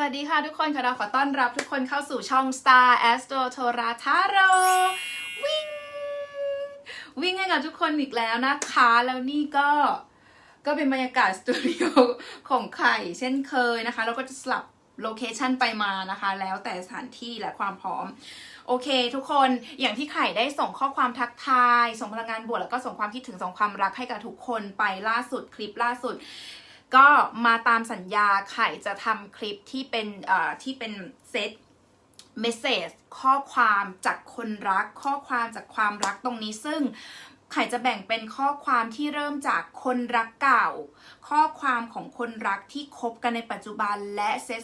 วัสดีค่ะทุกคนค่ะเราขอต้อนรับทุกคนเข้าสู่ช่อง Star Astro t o r a t a r o วิ่ง วิ่งให้กับทุกคนอีกแล้วนะคะ แล้วนี่ก็ก็เป็นบรรยากาศสตูดิโอของไข่เช่นเคยนะคะแล้วก็จะสลับโลเคชันไปมานะคะ แล้วแต่สถานที่และความพร้อม โอเค ทุกคนอย่างที่ไข่ได้ส่งข้อความทักทาย ส่งพลังงานบวกแล้วก็ส่งความคิดถึงส่งความรักให้กับทุกคนไปล่าสุดคลิปล่าสุด ก็มาตามสัญญาไข่จะทำคลิปที่เป็นเอ่อที่เป็นเซตเมสเซจข้อความจากคนรัก ข้อความจากความรักตรงนี้ซึ่งไข่จะแบ่งเป็นข้อความที่เริ่มจากคนรักเก่า ข้อความของคนรักที่คบกันในปัจจุบันและเซต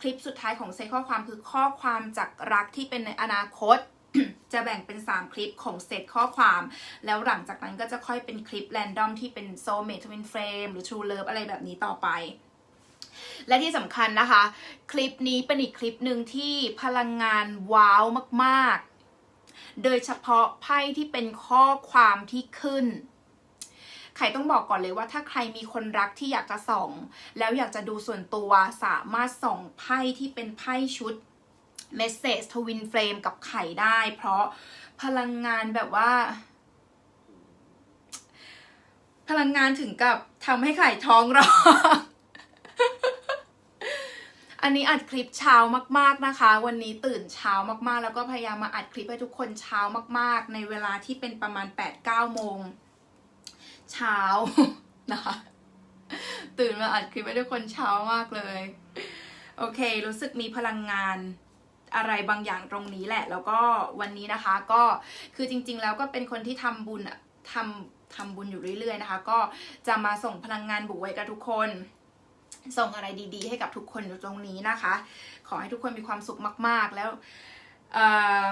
คลิปสุดท้ายของเซตข้อความคือข้อความจากรักที่เป็นในอนาคต จะแบ่งเป็น 3 คลิปของเซตข้อความ แล้วหลังจากนั้นก็จะค่อยเป็นคลิปแรนดอมที่เป็น soulmate twin flame หรือ true love อะไรแบบนี้ต่อไป และที่สำคัญนะคะ คลิปนี้เป็นอีกคลิปหนึ่งที่พลังงานว้าวมากๆ โดยเฉพาะไพ่ที่เป็นข้อความที่ขึ้นไข่ต้องบอกก่อนเลยว่าถ้าใครมีคนรักที่อยากจะส่อง แล้วอยากจะดูส่วนตัวสามารถส่องไพ่ที่เป็นไพ่ชุด Message Twin Flame กับไข่ได้ เพราะพลังงานแบบว่า พลังงานถึงกับทำให้ไข่ท้องร้องอันนี้อัดคลิปเช้ามาก ๆนะคะ วันนี้ตื่นเช้ามากๆ แล้วก็พยายามมาอัดคลิปให้ทุกคนเช้ามาก ๆ ในเวลาที่เป็นประมาณ 8-9 โมง เช้านะคะ ตื่นมาอัดคลิปให้ทุกคนเช้ามากเลย โอเค รู้สึกมีพลังงาน อะไรบางอย่างตรงนี้แหละ แล้วก็วันนี้นะคะก็คือจริง ๆ แล้วก็เป็นคนที่ทำบุญทำทำบุญอยู่เรื่อย ๆ นะคะ ก็จะมาส่งพลังงานบุกไว้กับทุกคน ส่งอะไรดีๆ ให้กับทุกคนอยู่ตรงนี้นะคะ ขอให้ทุกคนมีความสุขมาก ๆ แล้วอ่อ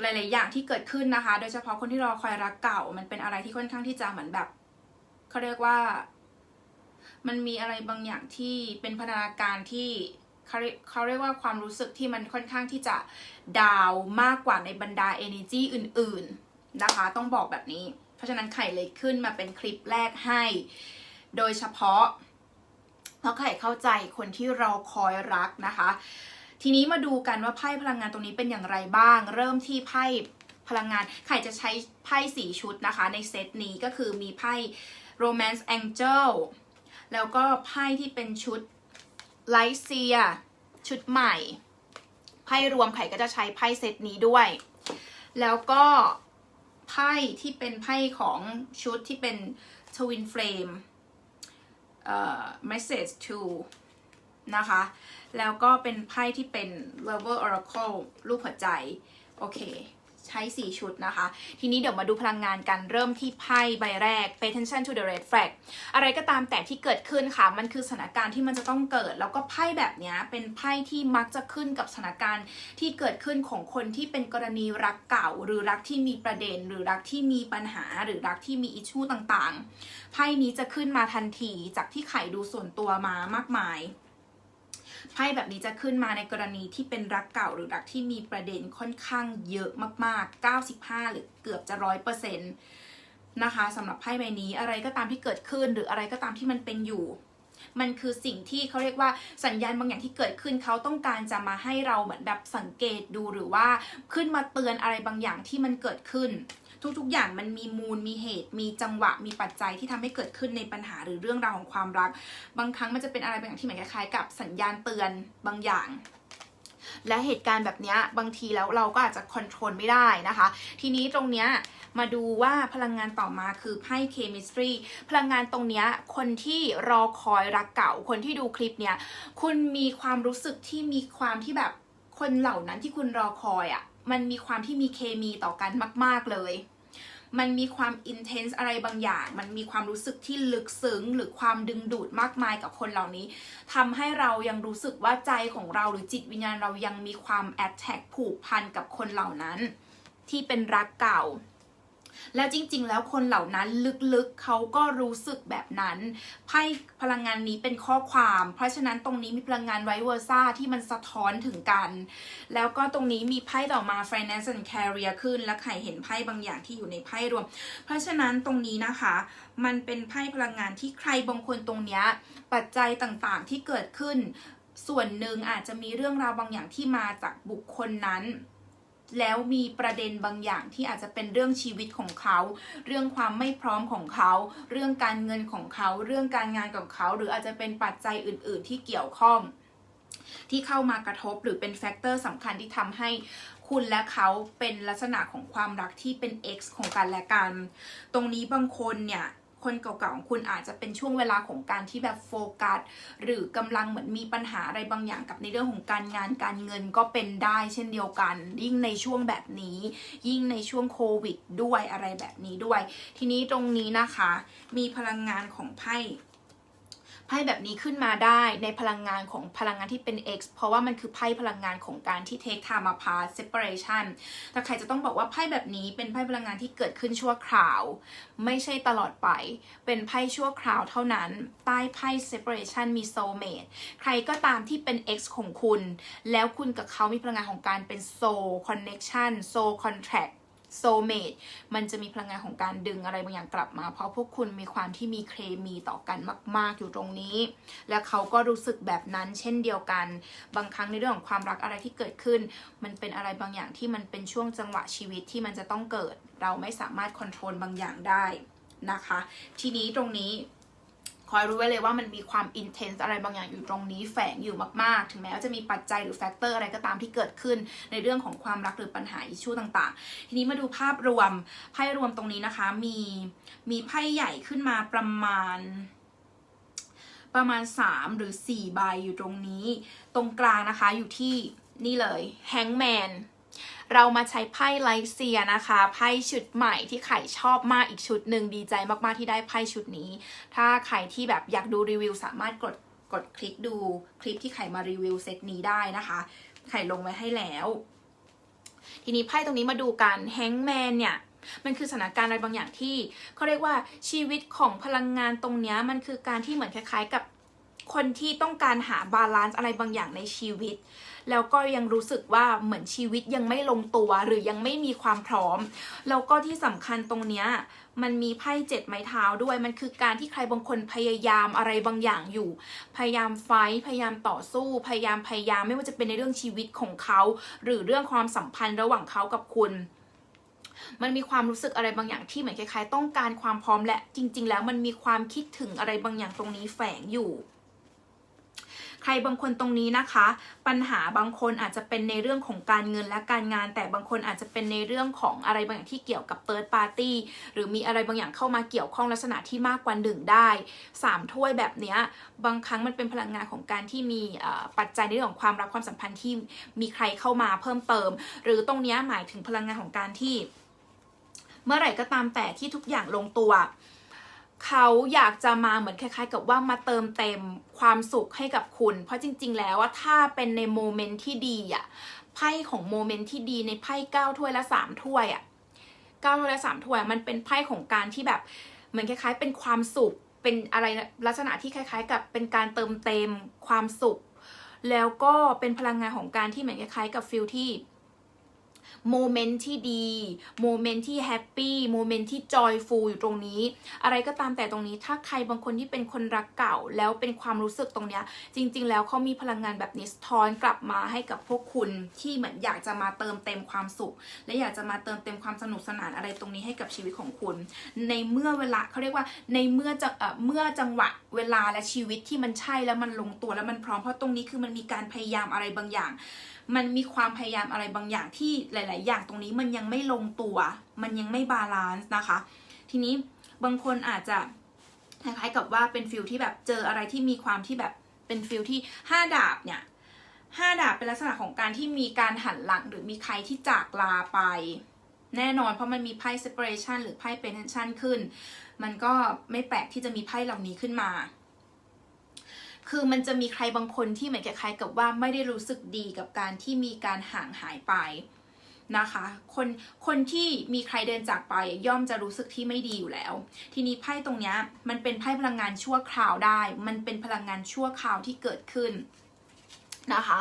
หลาย ๆ อย่างที่เกิดขึ้นนะคะ โดยเฉพาะคนที่รอคอยรักเก่า มันเป็นอะไรที่ค่อนข้างที่จะเหมือนแบบเขาเรียกว่า มันมีอะไรบางอย่างที่เป็นพัฒนาการที่ เขาเรียกเขาเรียกว่าความรู้สึกที่มันค่อนข้างที่จะดาวมากกว่าในบรรดา energy อื่น ๆ นะคะ ต้องบอกแบบนี้ เพราะฉะนั้นไข่เลยขึ้นมาเป็นคลิปแรกให้ โดยเฉพาะ เพราะไข่เข้าใจคนที่เรอคอยรักนะคะ ทีนี้มาดูกันว่าไพ่พลังงานตรงนี้เป็นอย่างไรบ้าง เริ่มที่ไพ่พลังงาน ไข่จะใช้ไพ่สี่ชุดนะคะ ในเซตนี้ก็คือมีไพ่ romance angel แล้วก็ไพ่ที่เป็นชุด ไลเซีย ชุดใหม่ ไพ่รวมไข่ก็จะใช้ไพ่เซตนี้ด้วย แล้วก็ไพ่ที่เป็นไพ่ของชุดที่เป็น Twin Flame เอ่อ Message to นะคะ แล้วก็เป็นไพ่ที่เป็น Lover Oracle รูปหัวใจ โอเค ใช้ 4 ชุดนะคะ ทีนี้เดี๋ยวมาดูพลังงานกันเริ่มที่ไพ่ใบแรก Pay attention to the red flag อะไรก็ตามแต่ที่เกิดขึ้นค่ะ มันคือสถานการณ์ที่มันจะต้องเกิด แล้วก็ไพ่แบบนี้เป็นไพ่ที่มักจะขึ้นกับสถานการณ์ที่เกิดขึ้นของคนที่เป็นกรณีรักเก่า หรือรักที่มีประเด็น หรือรักที่มีปัญหา หรือรักที่มีอิชชูต่างๆ ไพ่นี้จะขึ้นมาทันทีจากที่ไข่ดูส่วนตัวมามากมาย ไพ่แบบนี้จะขึ้นมาในกรณีที่เป็นรักเก่าหรือรักที่มีประเด็นค่อนข้างเยอะมากๆ 95 หรือเกือบจะร้อยเปอร์เซ็นต์นะคะสำหรับไพ่ใบนี้อะไรก็ตามที่เกิดขึ้นหรืออะไรก็ตามที่มันเป็นอยู่ มันคือสิ่งที่เขาเรียกว่าสัญญาณบางอย่างที่เกิดขึ้นเขาต้องการจะมาให้เราเหมือนแบบสังเกตดูหรือว่าขึ้นมาเตือนอะไรบางอย่างที่มันเกิดขึ้น ทุกๆ อย่างมันมีมูลมีเหตุ มีจังหวะมีปัจจัยที่ทำให้เกิดขึ้นในปัญหาหรือเรื่องราวของความรัก บางครั้งมันจะเป็นอะไรบางอย่างที่เหมือนคล้ายๆกับสัญญาณเตือนบางอย่างและเหตุการณ์แบบนี้บางทีแล้วเราก็อาจจะคอนโทรลไม่ได้นะคะ ทีนี้ตรงเนี้ยมาดูว่าพลังงานต่อมาคือไพ่ chemistry พลังงานตรงเนี้ยคนที่รอคอยรักเก่า คนที่ดูคลิปเนี้ยคุณมีความรู้สึกที่มีความที่แบบคนเหล่านั้นที่คุณรอคอยอะ่ะมันมีความที่มีเคมีต่อกันมาก ๆเลย มันมีความอินเทนส์อะไรบางอย่าง มันมีความรู้สึกที่ลึกซึ้งหรือความดึงดูดมากมายกับคนเหล่านี้ทำให้เรายังรู้สึกว่าใจของเราหรือจิตวิญญาณเรายังมีความแอดแท็กผูกพันกับคนเหล่านั้น ที่เป็นรักเก่า แล้วจริง ๆ แล้วคนเหล่านั้นลึกๆเขาก็รู้สึกแบบนั้นไพ่พลังงานนี้เป็นข้อความ เพราะฉะนั้นตรงนี้มีพลังงานไวเวอร์ซ่าที่มันสะท้อนถึงกัน แล้วก็ตรงนี้มีไพ่ต่อมา finance and career ขึ้น และไข่เห็นไพ่บางอย่างที่อยู่ในไพ่รวม เพราะฉะนั้นตรงนี้นะคะ มันเป็นไพ่พลังงานที่ใครบางคนตรงเนี้ยปัจจัยต่างๆที่เกิดขึ้น ส่วนหนึ่งอาจจะมีเรื่องราวบางอย่างที่มาจากบุคคลนั้น แล้วมีประเด็นบางอย่างที่อาจจะเป็นเรื่องชีวิตของเขา เรื่องความไม่พร้อมของเขา เรื่องการเงินของเขา เรื่องการงานของเขา หรืออาจจะเป็นปัจจัยอื่น ๆ ที่เกี่ยวข้อง ที่เข้ามากระทบหรือเป็นแฟกเตอร์สำคัญที่ทำให้คุณและเขาเป็นลักษณะของความรักที่เป็น X ของกันและกัน ตรงนี้บางคนเนี่ย คนเก่าๆของคุณอาจจะเป็นช่วงเวลาของการที่แบบโฟกัสหรือกำลังเหมือนมีปัญหาอะไรบางอย่างกับในเรื่องของการงานการเงินก็เป็นได้เช่นเดียวกัน ยิ่งในช่วงแบบนี้ ยิ่งในช่วงโควิดด้วยอะไรแบบนี้ด้วย ทีนี้ตรงนี้นะคะ มีพลังงานของไพ่ ไพ่แบบนี้ขึ้นมาได้ในพลังงานของพลังงานที่เป็น X เพราะว่ามันคือไพ่พลังงานของการที่ take time apart separation แต่ใครจะต้องบอกว่าไพ่แบบนี้เป็นไพ่พลังงานที่เกิดขึ้นชั่วคราว ไม่ใช่ตลอดไป เป็นไพ่ชั่วคราวเท่านั้น ใต้ไพ่ separation มี soulmate ใครก็ตามที่เป็น X ของคุณ แล้วคุณกับเขามีพลังงานของการเป็น soul connection soul contract โซเมดมันจะมีพลังงานของการดึงอะไรบางอย่างกลับมา เพราะพวกคุณมีความที่มีเคมีต่อกันมาก ๆ อยู่ตรงนี้ และเขาก็รู้สึกแบบนั้นเช่นเดียวกัน บางครั้งในเรื่องของความรักอะไรที่เกิดขึ้น มันเป็นอะไรบางอย่างที่มันเป็นช่วงจังหวะชีวิตที่มันจะต้องเกิด เราไม่สามารถควบคุมบางอย่างได้นะคะ ทีนี้ตรงนี้ คอยรู้ไว้เลยว่ามันมีความอินเทนส์อะไรบางอย่างอยู่ตรงนี้แฝงอยู่มากๆ ถึงแม้ว่าจะมีปัจจัยหรือแฟกเตอร์อะไรก็ตามที่เกิดขึ้น ในเรื่องของความรักหรือปัญหาอิชชูต่างๆ ทีนี้มาดูภาพรวมไพ่รวมตรงนี้นะคะ มีมีไพ่ใหญ่ขึ้นมาประมาณประมาณ 3 หรือ4ใบอยู่ตรงนี้ ตรงกลางนะคะอยู่ที่นี่เลยแฮงแมน เรามาใช้ไพ่ไลเซียนะคะไพ่ชุดใหม่ที่ไข่ชอบมากอีกชุดหนึ่งดีใจมากๆที่ได้ไพ่ชุดนี้ ถ้าใครที่แบบอยากดูรีวิวสามารถกดกดคลิกดูคลิปที่ไข่มารีวิวเซตนี้ได้นะคะ ไข่ลงไว้ให้แล้ว ทีนี้ไพ่ตรงนี้มาดูกันแฮงแมนเนี่ยมันคือสถานการณ์อะไรบางอย่างที่เขาเรียกว่าชีวิตของพลังงานตรงนี้มันคือการที่เหมือนคล้าย ๆ กับคนที่ต้องการหาบาลานซ์อะไรบางอย่างในชีวิต แล้วก็ยังรู้สึกว่าเหมือนชีวิตยังไม่ลงตัวหรือยังไม่มีความพร้อม แล้วก็ที่สำคัญตรงเนี้ยมันมีไพ่เจ็ดไม้เท้าด้วย มันคือการที่ใครบางคนพยายามอะไรบางอย่างอยู่ พยายามไฟพยายามต่อสู้ พยายามพยายามไม่ว่าจะเป็นในเรื่องชีวิตของเขา หรือเรื่องความสัมพันธ์ระหว่างเขากับคุณมันมีความรู้สึกอะไรบางอย่างที่เหมือนคล้ายๆ ต้องการความพร้อมและจริง ๆ แล้วมันมีความคิดถึงอะไรบางอย่างตรงนี้แฝงอยู่ ใครบางคนตรงนี้นะคะ ปัญหาบางคนอาจจะเป็นในเรื่องของการเงินและการงาน แต่บางคนอาจจะเป็นในเรื่องของอะไรบางอย่างที่เกี่ยวกับ third party หรือมีอะไรบางอย่างเข้ามาเกี่ยวข้องลักษณะที่มากกว่าหนึ่งได้สามถ้วยแบบนี้บางครั้งมันเป็นพลังงานของการที่มีปัจจัยในเรื่องของความรักความสัมพันธ์ที่มีใครเข้ามาเพิ่มเติม หรือตรงนี้หมายถึงพลังงานของการที่ เมื่อไหร่ก็ตามแต่ที่ทุกอย่างลงตัว เขาอยากจะมาเหมือนคล้ายๆ กับว่ามาเติมเต็มความสุขให้กับคุณ เพราะจริง ๆ แล้วว่าถ้าเป็นในโมเมนต์ที่ดีอะไพ่ของโมเมนต์ที่ดีในไพ่เก้าถ้วยและสามถ้วยอะเก้าถ้วยและสามถ้วยมันเป็นไพ่ของการที่แบบเหมือนคล้าย ๆ เป็นความสุขเป็นอะไรลักษณะที่คล้าย ๆ กับเป็นการเติมเต็มความสุข แล้วก็เป็นพลังงานของการที่เหมือนคล้าย ๆ กับฟิลที่ โมเมนต์ที่ดีโมเมนต์ที่แฮปปี้โมเมนต์ที่จอยฟูลอยู่ตรงนี้ อะไรก็ตามแต่ตรงนี้ถ้าใครบางคนที่เป็นคนรักเก่า แล้วเป็นความรู้สึกตรงเนี้ย จริง ๆ แล้วเขามีพลังงานแบบนี้สะท้อนกลับมาให้กับพวกคุณที่เหมือนอยากจะมาเติมเต็มความสุข และอยากจะมาเติมเต็มความสนุกสนานอะไรตรงนี้ให้กับชีวิตของคุณ ในเมื่อเวลาเขาเรียกว่าในเมื่อจะเอ่อเมื่อจังหวะเวลาและชีวิตที่มันใช่แล้วมันลงตัวแล้วมันพร้อมเพราะตรงนี้คือมันมีการพยายามอะไรบางอย่าง มันมีความพยายามอะไรบางอย่างที่หลาย ๆ อย่างตรงนี้มันยังไม่ลงตัว มันยังไม่บาลานซ์นะคะ ทีนี้บางคนอาจจะคล้ายๆกับว่าเป็นฟิลที่แบบเจออะไรที่มีความที่แบบเป็นฟิลที่ห้าดาบเนี่ยห้าดาบเป็นลักษณะของการที่มีการหันหลังหรือมีใครที่จากลาไป แน่นอนเพราะมันมีไพ่ separation หรือไพ่ pension ขึ้น มันก็ไม่แปลกที่จะมีไพ่เหล่านี้ขึ้นมา คือมันจะมีใครบางคนที่เหมือนคล้ายๆกับว่าไม่ได้รู้สึกดีกับการที่มีการห่างหายไปนะคะ คนคนที่มีใครเดินจากไปย่อมจะรู้สึกที่ไม่ดีอยู่แล้ว ทีนี้ไพ่ตรงนี้มันเป็นไพ่พลังงานชั่วคราวได้ มันเป็นพลังงานชั่วคราวที่เกิดขึ้นนะคะ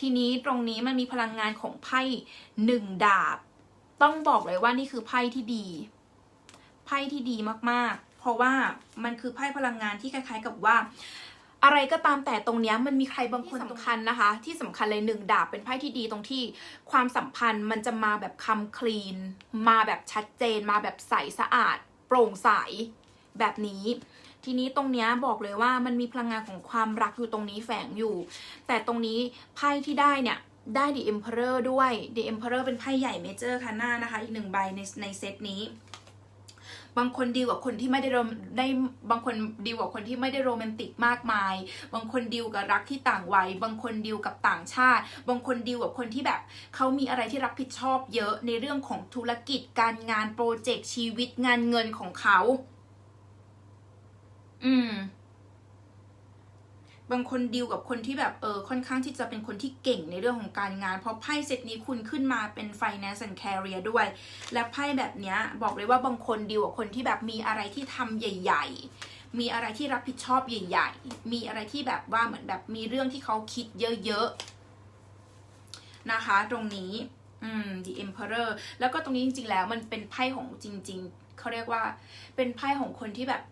ทีนี้ตรงนี้มันมีพลังงานของไพ่หนึ่งดาบ ต้องบอกเลยว่านี่คือไพ่ที่ดี ไพ่ที่ดีมากๆ เพราะว่ามันคือไพ่พลังงานที่คล้ายๆกับว่า อะไรก็ตามแต่ตรงเนี้ยมันมีใครบางคนสำคัญนะคะ ที่สำคัญเลยหนึ่งดาบเป็นไพ่ที่ดีตรงที่ความสัมพันธ์มันจะมาแบบคำคลีน มาแบบชัดเจน มาแบบใสสะอาด โปร่งใสแบบนี้ ทีนี้ตรงเนี้ยบอกเลยว่ามันมีพลังงานของความรักอยู่ตรงนี้แฝงอยู่ แต่ตรงนี้ไพ่ที่ได้เนี่ยได้ The Emperor ด้วย The Emperor เป็นไพ่ใหญ่เมเจอร์ค่ะหน้านะคะ อีกหนึ่งใบในในเซตนี้ บางคนดีกว่าคนที่ไม่ได้โรมได้บางคนดีกว่าคนที่ไม่ได้โรแมนติกมากมาย บางคนดีลกับรักที่ต่างวัย บางคนดีลกับต่างชาติ บางคนดีลกับคนที่แบบเขามีอะไรที่รับผิดชอบเยอะในเรื่องของธุรกิจการงานโปรเจกต์ชีวิตงานเงินของเขา อืม บางคนดีลกับคนที่แบบเออค่อนข้างที่จะเป็นคนที่เก่งในเรื่องของการงาน เพราะไพ่เซตนี้คุณขึ้นมาเป็น finance and career ด้วย และไพ่แบบเนี้ยบอกเลยว่าบางคนดีลกับคนที่แบบมีอะไรที่ทำใหญ่ ๆ มีอะไรที่รับผิดชอบใหญ่ ๆ มีอะไรที่แบบว่าเหมือนแบบมีเรื่องที่เขาคิดเยอะๆนะคะ ตรงนี้อืม the emperor แล้วก็ตรงนี้จริง ๆ แล้วมันเป็นไพ่ของจริง ๆเขาเรียกว่าเป็นไพ่ของคนที่แบบ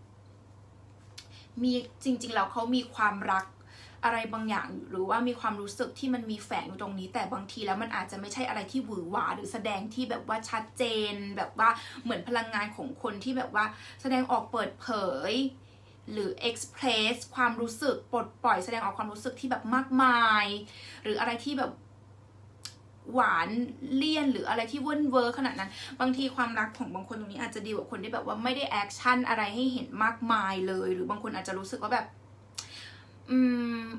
มีจริงๆแล้วเขามีความรักอะไรบางอย่างหรือว่ามีความรู้สึกที่มันมีแฝงอยู่ตรงนี้ แต่บางทีแล้วมันอาจจะไม่ใช่อะไรที่หวือหวาหรือแสดงที่แบบว่าชัดเจน แบบว่าเหมือนพลังงานของคนที่แบบว่าแสดงออกเปิดเผย หรือ express ความรู้สึกปลดปล่อยแสดงออกความรู้สึกที่แบบมากมาย หรืออะไรที่แบบ หวานเลี่ยนหรืออะไรที่เวิ้นเวอร์ขนาดนั้น บางทีความรักของบางคนตรงนี้อาจจะดีกว่าคนที่แบบว่าไม่ได้แอคชั่นอะไรให้เห็นมากมายเลย หรือบางคนอาจจะรู้สึกว่าแบบ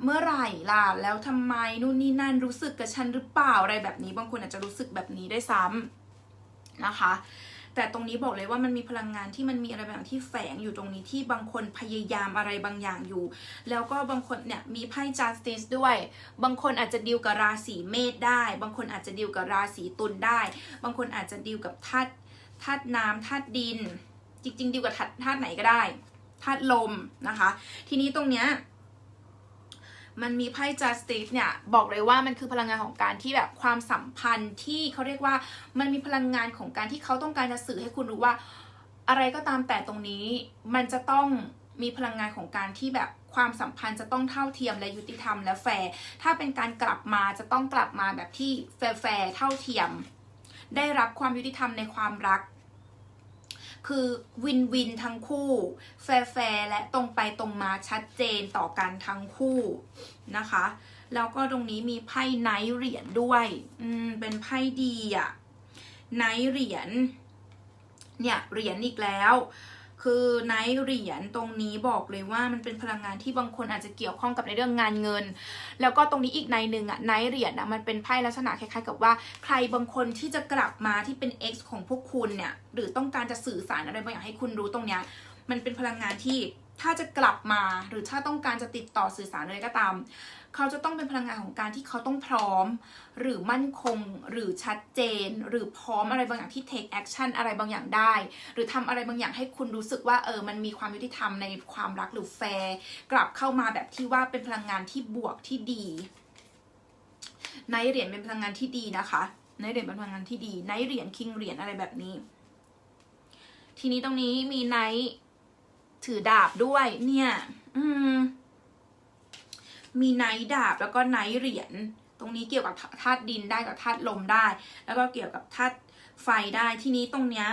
เมื่อไหร่ล่ะ แล้วทำไมนู่นนี่นั่นรู้สึกกับฉันหรือเปล่าอะไรแบบนี้ บางคนอาจจะรู้สึกแบบนี้ได้ซ้ำนะคะ แต่ตรงนี้บอกเลยว่ามันมีพลังงานที่มันมีอะไรบางที่แฝงอยู่ตรงนี้ที่บางคนพยายามอะไรบางอย่างอยู่ แล้วก็บางคนเนี่ยมีไพ่ justice ด้วย บางคนอาจจะดีลกับราศีเมษได้ บางคนอาจจะดีลกับราศีตุลได้ บางคนอาจจะดีลกับธาตุธาตุน้ำธาตุดิน จริงๆดีลกับธาตุธาตุไหนก็ได้ธาตุลมนะคะ ทีนี้ตรงเนี้ย มันมีไพ่ justice เนี่ย บอกเลยว่ามันคือพลังงานของการที่แบบความสัมพันธ์ที่เขาเรียกว่ามันมีพลังงานของการที่เขาต้องการจะสื่อให้คุณรู้ว่า อะไรก็ตามแต่ตรงนี้ มันจะต้องมีพลังงานของการที่แบบความสัมพันธ์จะต้องเท่าเทียมและยุติธรรมและแฟร์ถ้าเป็นการกลับมาจะต้องกลับมาแบบที่แฟร์เท่าเทียม ได้รับความยุติธรรมในความรัก คือวินวินทั้งคู่ แฟร์ๆและตรงไปตรงมาชัดเจนต่อกันทั้งคู่นะคะ แล้วก็ตรงนี้มีไพ่ไนท์เหรียญด้วยอืมเป็นไพ่ดีอะไนท์เหรียญเนี่ยเหรียญอีกแล้ว คือไนท์เหรียญตรงนี้บอกเลยว่ามันเป็นพลังงานที่บางคนอาจจะเกี่ยวข้องกับในเรื่องงานเงิน แล้วก็ตรงนี้อีกในหนึ่งอะไนท์เหรียญอะมันเป็นไพ่ลักษณะคล้ายๆ กับว่า ใครบางคนที่จะกลับมาที่เป็น X ของพวกคุณเนี่ยหรือต้องการจะสื่อสารอะไรบางอย่างให้คุณรู้ตรงเนี้ยมันเป็นพลังงานที่ถ้าจะกลับมาหรือถ้าต้องการจะติดต่อสื่อสารอะไรก็ตาม เขาจะต้องเป็นพลังงานของการที่เขาต้องพร้อม หรือมั่นคง หรือชัดเจน หรือพร้อมอะไรบางอย่างที่ take action อะไรบางอย่างได้ หรือทำอะไรบางอย่างให้คุณรู้สึกว่าเออมันมีความยุติธรรมในความรักหรือแฟร์กลับเข้ามาแบบที่ว่าเป็นพลังงานที่บวกที่ดีไนเหรียญเป็นพลังงานที่ดีนะคะไนเหรียญเป็นพลังงานที่ดีไนเหรียญคิงเหรียญอะไรแบบนี้ ทีนี้ตรงนี้มีไนท์ถือดาบด้วย เนี่ย อืม มีไนท์ดาบแล้วก็ไนท์เหรียญตรงนี้เกี่ยวกับธาตุดินได้กับธาตุลมได้ แล้วก็เกี่ยวกับธาตุไฟได้ทีนี้ตรงเนี้ย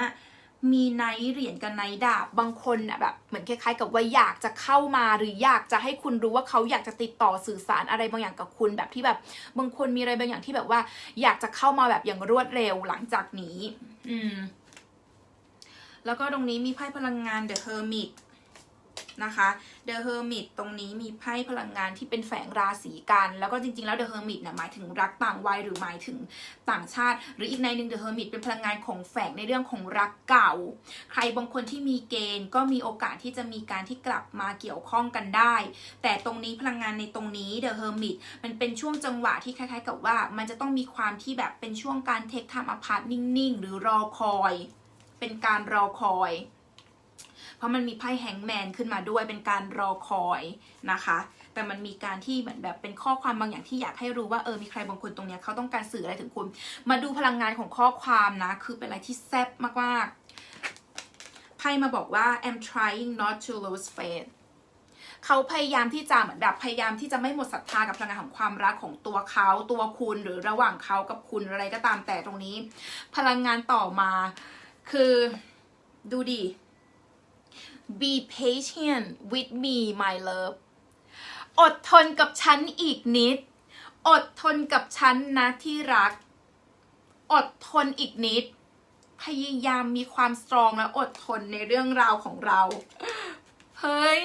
มีไนท์เหรียญกับไนท์ดาบบางคนน่ะแบบเหมือนคล้ายๆ กับว่าอยากจะเข้ามาหรืออยากจะให้คุณรู้ว่าเขาอยากจะติดต่อสื่อสารอะไรบางอย่างกับคุณแบบที่แบบบางคนมีอะไรบางอย่างที่แบบว่า อยากจะเข้ามาแบบอย่างรวดเร็วหลังจากนี้ อืม แล้วก็ตรงนี้มีไพ่พลังงาน The Hermit นะคะ The Hermit ตรงนี้มีไพ่พลังงานที่เป็นแฝงราศีกัน แล้วก็จริงๆ แล้ว The Hermit เนี่ยหมายถึงรักต่างวัยหรือหมายถึงต่างชาติ หรืออีกในหนึ่ง The Hermit เป็นพลังงานของแฝงในเรื่องของรักเก่า ใครบางคนที่มีเกณฑ์ก็มีโอกาสที่จะมีการที่กลับมาเกี่ยวข้องกันได้ แต่ตรงนี้พลังงานในตรงนี้ The Hermit มันเป็นช่วงจังหวะที่คล้ายๆ กับว่า มันจะต้องมีความที่แบบเป็นช่วงการเทคทม์อพาร์ตนิ่งๆ หรือรอคอย เป็นการรอคอย เพราะมันมีไพ่แฮงแมนขึ้นมาด้วยเป็นการรอคอยนะคะ แต่มันมีการที่เหมือนแบบเป็นข้อความบางอย่างที่อยากให้รู้ว่าเออมีใครบางคนตรงเนี้ยเขาต้องการสื่ออะไรถึงคุณ มาดูพลังงานของข้อความนะ คือเป็นอะไรที่แซ่บมากๆไพ่มาบอกว่า I'm trying not to lose faith เขาพยายามที่จะเหมือนแบบพยายามที่จะไม่หมดศรัทธากับพลังงานของความรักของตัวเขาตัวคุณหรือระหว่างเขากับคุณอะไรก็ตามแต่ตรงนี้ พลังงานต่อมาคือดูดิ be patient with me my love อดทนกับฉันอีกนิด อดทนกับฉันนะที่รัก อดทนอีกนิด พยายามมีความสตรองและอดทนในเรื่องราวของเรา เฮ้ย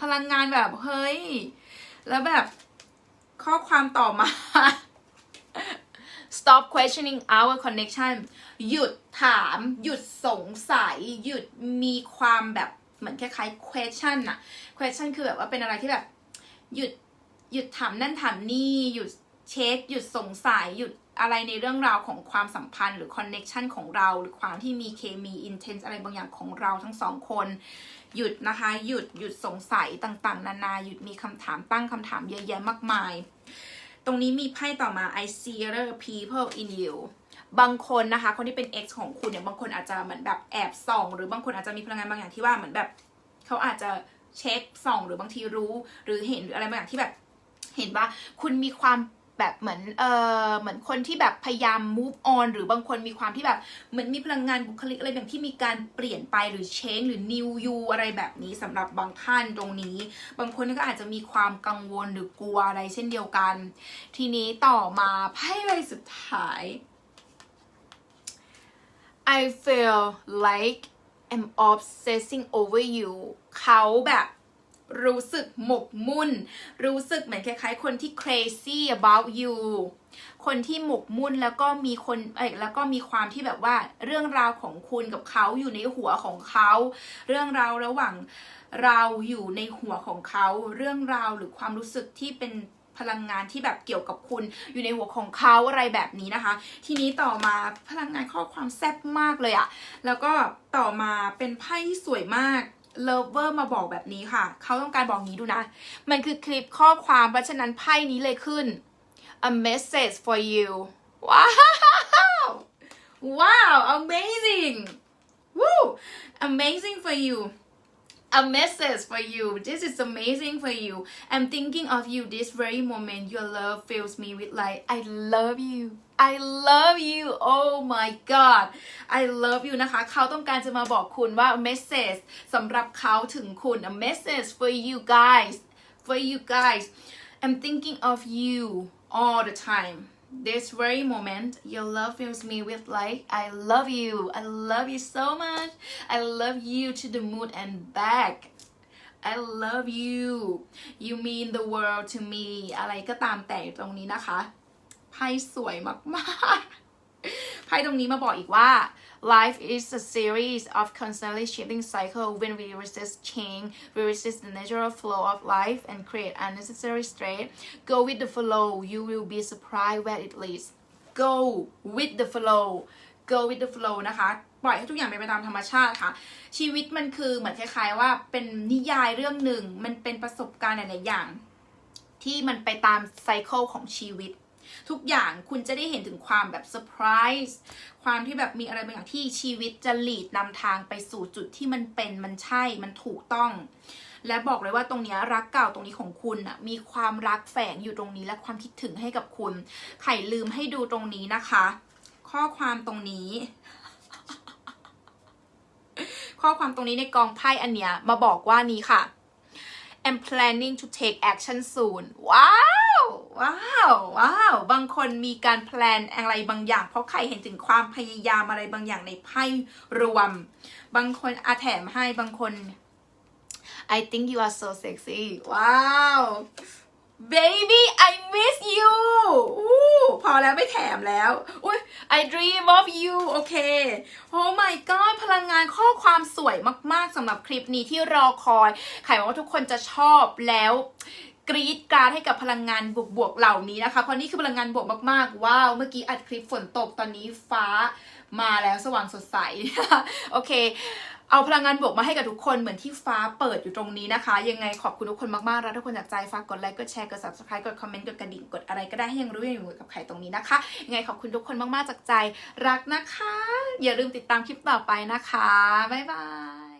พลังงานแบบเฮ้ย แล้วแบบข้อความต่อมา stop questioning our connection หยุดถาม หยุดสงสัย หยุดมีความแบบ เหมือนคล้ายๆ question อะ question คือแบบว่าเป็นอะไรที่แบบ หยุดหยุดถามนั่นถามนี่หยุดเช็คหยุดสงสัยหยุดอะไรในเรื่องราวของความสัมพันธ์หรือ connection ของเรา หรือความที่มีเคมี intense อะไรบางอย่างของเราทั้งสองคน หยุดนะคะ หยุดหยุดสงสัยต่างๆ นานาหยุดมีคำถามตั้งคำถามเยอะแยะมากมาย ตรงนี้มีไพ่ต่อมา I see other people in you บางคนนะคะ คนที่เป็น X ของคุณเนี่ยบางคนอาจจะเหมือนแบบแอบส่อง หรือบางคนอาจจะมีพลังงานบางอย่างที่ว่าเหมือนแบบเขาอาจจะเช็คส่อง หรือบางทีรู้ หรือเห็นหรืออะไรบางอย่างที่แบบ เห็นว่าคุณมีความแบบเหมือนเออเหมือนคนที่แบบพยายาม move on หรือบางคนมีความที่แบบเหมือนมีพลังงานบุคลิกอะไรแบบที่มีการเปลี่ยนไปหรือ change หรือ new you อะไรแบบนี้สำหรับบางท่านตรงนี้ บางคนก็อาจจะมีความกังวลหรือกลัวอะไรเช่นเดียวกัน ทีนี้ต่อมาไพ่ใบสุดท้าย I feel like I'm obsessing over you เขาแบบรู้สึกหมกมุ่น รู้สึกเหมือนคล้ายๆ คนที่ crazy about you คนที่หมกมุ่นแล้วก็มีคนเอ้แล้วก็มีความที่แบบว่าเรื่องราวของคุณกับเขาอยู่ในหัวของเขา เรื่องราวระหว่างเราอยู่ในหัวของเขา เรื่องราวหรือความรู้สึกที่เป็น พลังงานที่แบบเกี่ยวกับคุณอยู่ในหัวของเขาอะไรแบบนี้นะคะ ทีนี้ต่อมาพลังงานข้อความแซ่บมากเลยอะแล้วก็ต่อมาเป็นไพ่ที่สวยมากเลเวอร์มาบอกแบบนี้ค่ะ เขาต้องการบอกงี้ดูนะ มันคือคลิปข้อความเพราะฉะนั้นไพ่นี้เลยขึ้น a message for you ว้าวว้าว amazing Woo amazing for you a message for you this is amazing for you I'm thinking of you this very moment your love fills me with light I love you I love you oh my god I love you นะคะ เขาต้องการจะมาบอกคุณว่า message สำหรับเขาถึงคุณ a message for you guys for you guys I'm thinking of you all the time this very moment your love fills me with light I love you I love you so much I love you to the moon and back I love you you mean the world to me อะไรก็ตามแต่ตรงนี้นะคะ ไพ่สวยมากๆ ไพ่ตรงนี้มาบอกอีกว่า life is a series of constantly shifting cycle when we resist change we resist the natural flow of life and create unnecessary stress go with the flow you will be surprised where it leads go with the flow go with the flow นะคะปล่อยให้ทุกอย่างเป็นไปตามธรรมชาติค่ะ ชีวิตมันคือเหมือนคล้ายๆว่าเป็นนิยายเรื่องหนึ่ง มันเป็นประสบการณ์หลายๆอย่าง ที่มันไปตามไซเคิลของชีวิต ทุกอย่างคุณจะได้เห็นถึงความแบบเซอร์ไพรส์ความที่แบบมีอะไรบางอย่างที่ชีวิตจะหลีดนำทางไปสู่จุดที่มันเป็นมันใช่มันถูกต้อง และบอกเลยว่าตรงนี้รักเก่าตรงนี้ของคุณน่ะมีความรักแฝงอยู่ตรงนี้และความคิดถึงให้กับคุณ ไข่ลืมให้ดูตรงนี้นะคะ ข้อความตรงนี้ข้อความตรงนี้ในกองไพ่อันเนี้ยมาบอกว่านี้ค่ะ I'm planning to take action soon ว้าว ว้าว ว้าว บางคนมีการแพลนอะไรบางอย่าง เพราะใครเห็นถึงความพยายามอะไรบางอย่างในไพ่รวม บางคนอาแถมให้บางคน I think you are so sexy ว้าว baby I miss you อู้พอแล้วไม่แถมแล้วอุ้ย I dream of you โอเค oh my god พลังงานข้อความสวยมากๆสำหรับคลิปนี้ที่รอคอยไข่หวังว่าทุกคนจะชอบแล้วกรีดการให้กับพลังงานบวกๆเหล่านี้นะคะ เพราะนี่คือพลังงานบวกมากๆ ว้าว เมื่อกี้อัดคลิปฝนตกตอนนี้ฟ้ามาแล้วสว่างสดใส โอเค เอาพลังงานบวกมาให้กับทุกคนเหมือนที่ฟ้าเปิดอยู่ตรงนี้นะคะ ยังไงขอบคุณทุกคนมากๆแล้วทุกคนจากใจฝากกดไลค์กดแชร์กด subscribe กดคอมเมนต์กดกระดิ่งกดอะไรก็ได้ให้ยังรู้ยังอยู่กับใครตรงนี้นะคะยังไงขอบคุณทุกคนมากๆจากใจรักนะคะ อย่าลืมติดตามคลิปต่อไปนะคะบ๊ายบาย